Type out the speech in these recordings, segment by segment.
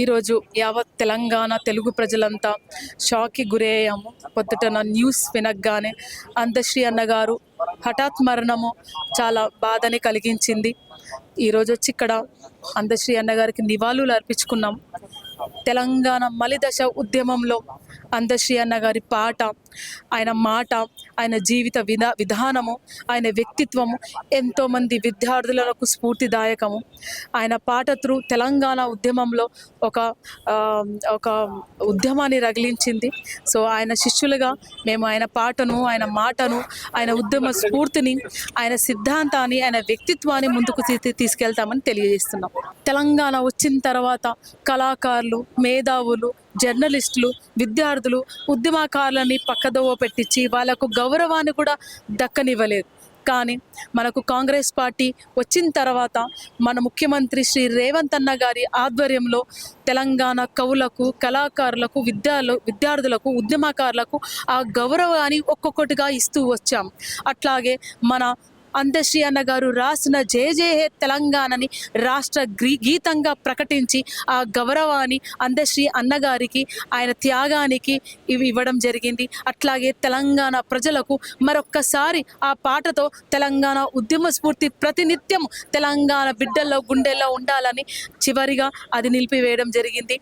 ఈరోజు యావత్ తెలంగాణ తెలుగు ప్రజలంతా షాక్కి గురయ్యాము. పొద్దుటన న్యూస్ వినగానే అందశ్రీ అన్నగారు హఠాత్ మరణము చాలా బాధని కలిగించింది. ఈరోజు వచ్చి ఇక్కడ అందశ్రీ అన్నగారికి నివాళులు అర్పించుకున్నాం. తెలంగాణ మలిదశ ఉద్యమంలో అందశ్రీ అన్నగారి పాట ఆయన మాట ఆయన జీవిత విధా విధానము ఆయన వ్యక్తిత్వము ఎంతోమంది విద్యార్థులకు స్ఫూర్తిదాయకము. ఆయన పాట త్రూ తెలంగాణ ఉద్యమంలో ఒక ఒక ఉద్యమాన్ని రగిలించింది. సో ఆయన శిష్యులుగా మేము ఆయన పాటను ఆయన మాటను ఆయన ఉద్యమ స్ఫూర్తిని ఆయన సిద్ధాంతాన్ని ఆయన వ్యక్తిత్వాన్ని ముందుకు తీ- తీసుకెళ్తామని తెలియజేస్తున్నాం. తెలంగాణ వచ్చిన తర్వాత కళాకారులు మేధావులు జర్నలిస్టులు విద్యార్థులు ఉద్యమకారులని పక్కదోవ పెట్టించి వాళ్ళకు గౌరవాన్ని కూడా దక్కనివ్వలేదు. కానీ మనకు కాంగ్రెస్ పార్టీ వచ్చిన తర్వాత మన ముఖ్యమంత్రి శ్రీ రేవంత్ అన్న గారి ఆధ్వర్యంలో తెలంగాణ కవులకు కళాకారులకు విద్యాలు విద్యార్థులకు ఉద్యమకారులకు ఆ గౌరవాన్ని ఒక్కొక్కటిగా ఇస్తూ వచ్చాం. అట్లాగే మన అందశ్రీ అన్న గారు రాసిన జయ జయ హే తెలంగాణని రాష్ట్ర గ్రీ గీతంగా ప్రకటించి ఆ గౌరవాన్ని అందశ్రీ అన్నగారికి ఆయన త్యాగానికి ఇవి ఇవ్వడం జరిగింది. అట్లాగే తెలంగాణ ప్రజలకు మరొక్కసారి ఆ పాటతో తెలంగాణ ఉద్యమ స్ఫూర్తి ప్రతినిత్యం తెలంగాణ బిడ్డల్లో గుండెల్లో ఉండాలని చివరిగా అది నిలిపివేయడం జరిగింది.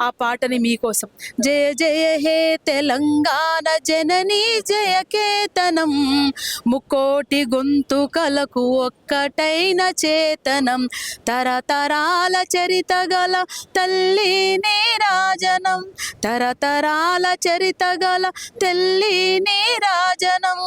ఆ పాటని మీకోసం. జయ జయ హే తెలంగాణ జననీ జయ కేతనం ముకోటి గొంతుకలకు ఒక్కటైన చేతనం. తరతరాల చరిత గల తల్లి నీరాజనం తరతరాల చరిత గల తల్లి నీరాజనం